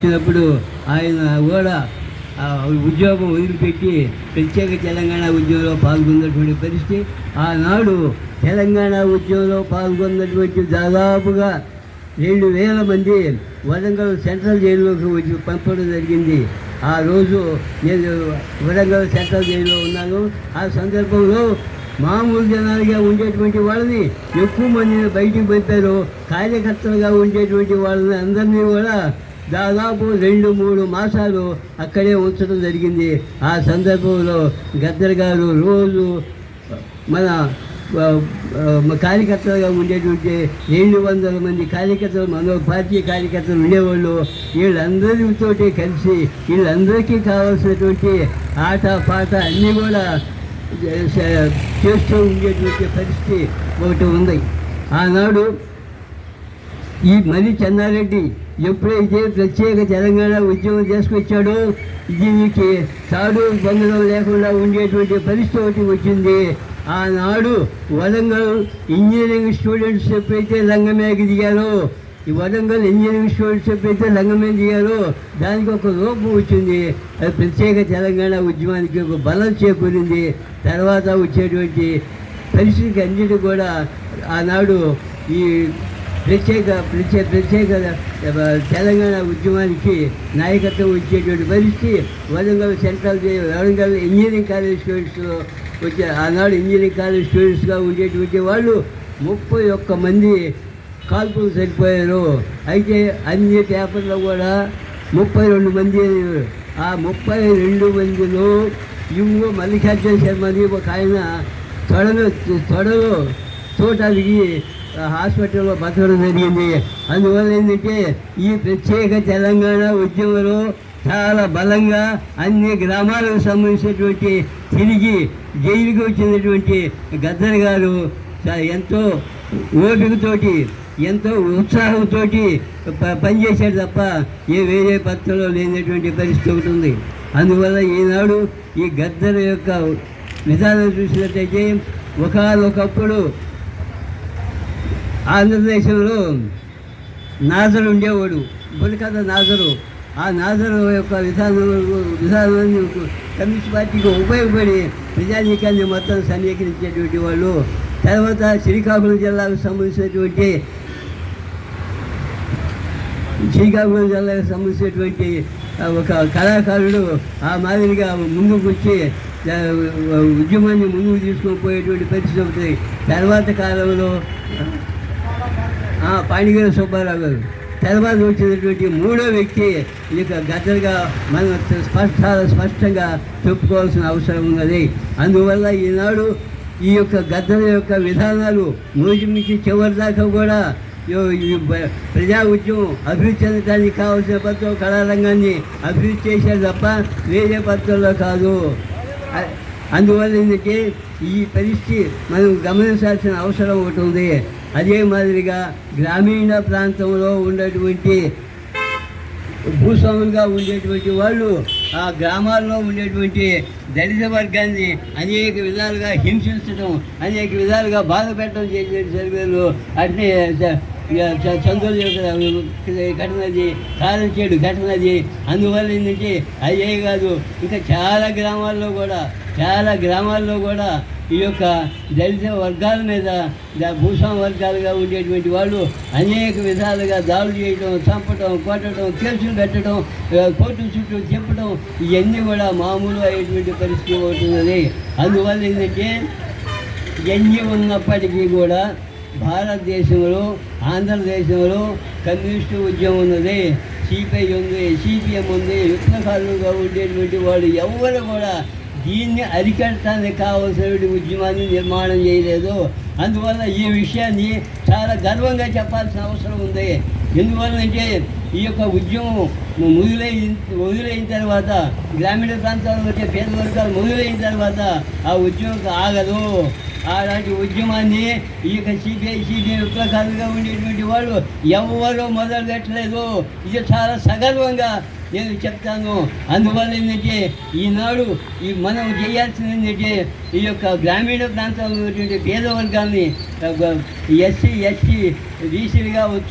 వచ్చినప్పుడు ఆయన కూడా ఉద్యోగం వదిలిపెట్టి ప్రత్యేక తెలంగాణ ఉద్యమంలో పాల్గొన్నటువంటి పరిస్థితి. ఆనాడు తెలంగాణ ఉద్యమంలో పాల్గొన్నటువంటి దాదాపుగా రెండు వేల మంది వరంగల్ సెంట్రల్ జైల్లోకి వచ్చి పంపడం జరిగింది. ఆ రోజు నేను వరంగల్ సెంట్రల్ జైల్లో ఉన్నాను. ఆ సందర్భంలో మామూలు జనాలుగా ఉండేటువంటి వాళ్ళని ఎక్కువ మందిని బయటికి పంపారు. కార్యకర్తలుగా ఉండేటువంటి వాళ్ళని అందరినీ కూడా దాదాపు రెండు మూడు మాసాలు అక్కడే ఉంచడం జరిగింది. ఆ సందర్భంలో గద్దర్ గారు రోజు మన కార్యకర్తలుగా ఉండేటువంటి రెండు వందల మంది కార్యకర్తలు మన పార్టీ కార్యకర్తలు ఉండేవాళ్ళు. వీళ్ళందరితో కలిసి వీళ్ళందరికీ కావాల్సినటువంటి ఆట పాట అన్నీ కూడా చేస్తూ ఉండేటువంటి పరిస్థితి ఒకటి ఉంది. ఆనాడు ఈ మరి చెన్నారెడ్డి ఎప్పుడైతే ప్రత్యేక తెలంగాణ ఉద్యమం చేసుకొచ్చాడో దీనికి తాడు బంధనం లేకుండా ఉండేటువంటి పరిస్థితి ఒకటి వచ్చింది. ఆనాడు వరంగల్ ఇంజనీరింగ్ స్టూడెంట్స్ ఎప్పుడైతే రంగమేకి దిగారో ఈ వరంగల్ ఇంజనీరింగ్ స్టూడెంట్స్ ఎప్పుడైతే రంగమే దిగారో దానికి ఒక రూపం వచ్చింది. అది ప్రత్యేక తెలంగాణ ఉద్యమానికి ఒక బలం చేకూరింది. తర్వాత వచ్చేటువంటి పరిస్థితికి అన్నిటి కూడా ఆనాడు ఈ ప్రత్యేక ప్రత్యేక ప్రత్యేక తెలంగాణ ఉద్యమానికి నాయకత్వం వచ్చేటువంటి పరిస్థితి Warangal central Warangal engineering college స్టూడెంట్స్లో వచ్చే ఆనాడు ఇంజనీరింగ్ కాలేజ్ స్టూడెంట్స్గా ఉండేటువంటి వాళ్ళు ముప్పై ఒక్క మంది కాల్పులు సరిపోయారు. అయితే అన్ని పేపర్లో కూడా ముప్పై రెండు మంది ఆ ముప్పై రెండు మందిలో ఇవ్వు మల్లికార్జున శర్మని ఒక ఆయన తొడలో తొడలో చూడటానికి హాస్పిటల్లో బతకడం జరిగింది. అందువల్ల ఏంటంటే ఈ ప్రత్యేక తెలంగాణ ఉద్యమంలో చాలా బలంగా అన్ని గ్రామాలకు సంబంధించినటువంటి తిరిగి జైలుకి వచ్చినటువంటి గద్దర్ గారు ఎంతో ఓపికతోటి ఎంతో ఉత్సాహంతో పనిచేశాడు తప్ప ఏ వేరే పత్రంలో లేనటువంటి పరిస్థితి ఒకటి ఉంది. అందువల్ల ఈనాడు ఈ గద్దర్ యొక్క విధానం చూసినట్టయితే ఒకనొకప్పుడు ఆంధ్రదేశంలో నాజరు ఉండేవాడు. బులికథ నాజరు. ఆ నాజరు యొక్క విధానం విధానాన్ని కమ్యూనిస్ట్ పార్టీకి ఉపయోగపడి ప్రజానీకాన్ని మొత్తం సమీకరించేటువంటి వాళ్ళు. తర్వాత శ్రీకాకుళం జిల్లాకు సంబంధించినటువంటి శ్రీకాకుళం జిల్లాకు సంబంధించినటువంటి ఒక కళాకారుడు ఆ మాదిరిగా ముందుకు వచ్చి ఉద్యమాన్ని ముందుకు తీసుకొని పోయేటువంటి పరిస్థితి అవుతుంది తర్వాత కాలంలో పాండిగారు సుబ్బారావు గారు. తర్వాత వచ్చినటువంటి మూడో వ్యక్తి ఇక గద్దలుగా మనం స్పష్ట స్పష్టంగా చెప్పుకోవాల్సిన అవసరం ఉన్నది. అందువల్ల ఈనాడు ఈ యొక్క గద్దల యొక్క విధానాలు నూటి నుంచి చివరి దాకా కూడా ఈ ప్రజా ఉద్యమం అభివృద్ధి చెందడానికి కావాల్సిన పత్రం కళారంగాన్ని అభివృద్ధి చేశారు తప్ప వేరే పత్రంలో కాదు. అందువల్ల ఈ పరిస్థితి మనం గమనించాల్సిన అవసరం ఒకటి ఉంది. అదే మాదిరిగా గ్రామీణ ప్రాంతంలో ఉండేటువంటి భూస్వాములుగా ఉండేటువంటి వాళ్ళు ఆ గ్రామాల్లో ఉండేటువంటి దళిత వర్గాన్ని అనేక విధాలుగా హింసించడం అనేక విధాలుగా బాధ పెట్టడం చేసే సర్వేలు అట్నే చ- చంద్రుల ఘటనది కారం చేడు ఘటనది అందువల్ల ఏంటంటే అదే కాదు ఇంకా చాలా గ్రామాల్లో కూడా చాలా గ్రామాల్లో కూడా ఈ యొక్క దళిత వర్గాల మీద భూస్వామి భూస్వామ వర్గాలుగా ఉండేటువంటి వాళ్ళు అనేక విధాలుగా దాడులు చేయడం చంపడం కొట్టడం కేసులు పెట్టడం కోర్టు చుట్టూ చెప్పడం ఇవన్నీ కూడా మామూలు అయ్యేటువంటి పరిస్థితి అవుతున్నది. అందువల్ల ఏంటంటే ఇవన్నీ ఉన్నప్పటికీ కూడా భారతదేశంలో ఆంధ్రదేశంలో కమ్యూనిస్టు ఉద్యమం ఉన్నది. సిపిఐ ఉంది సిపిఎం ఉంది విప్లవకారులుగా ఉండేటువంటి వాళ్ళు ఎవరు కూడా దీన్ని అరికట్టడానికి కావాల్సిన ఉద్యమాన్ని నిర్మాణం చేయలేదు. అందువల్ల ఈ విషయాన్ని చాలా గర్వంగా చెప్పాల్సిన అవసరం ఉంది. ఎందువల్లంటే ఈ యొక్క ఉద్యమం మొదలైన మొదలైన తర్వాత గ్రామీణ ప్రాంతాల్లో వచ్చే పేద వర్గాలు మొదలైన తర్వాత ఆ ఉద్యమం ఆగదు. అలాంటి ఉద్యమాన్ని ఈ యొక్క సిపిఐ సిపిఐ విప్లవకారులుగా ఉండేటువంటి వాళ్ళు ఎవరో మొదలు పెట్టలేదు ఇది చాలా సగర్వంగా నేను చెప్తాను. అందువల్ల ఏంటంటే ఈనాడు ఈ మనం చేయాల్సింది ఏంటంటే ఈ యొక్క గ్రామీణ ప్రాంతంలో ఉన్నటువంటి పేద వర్గాల్ని ఎస్సీ ఎస్టీ బీసీలుగా వచ్చి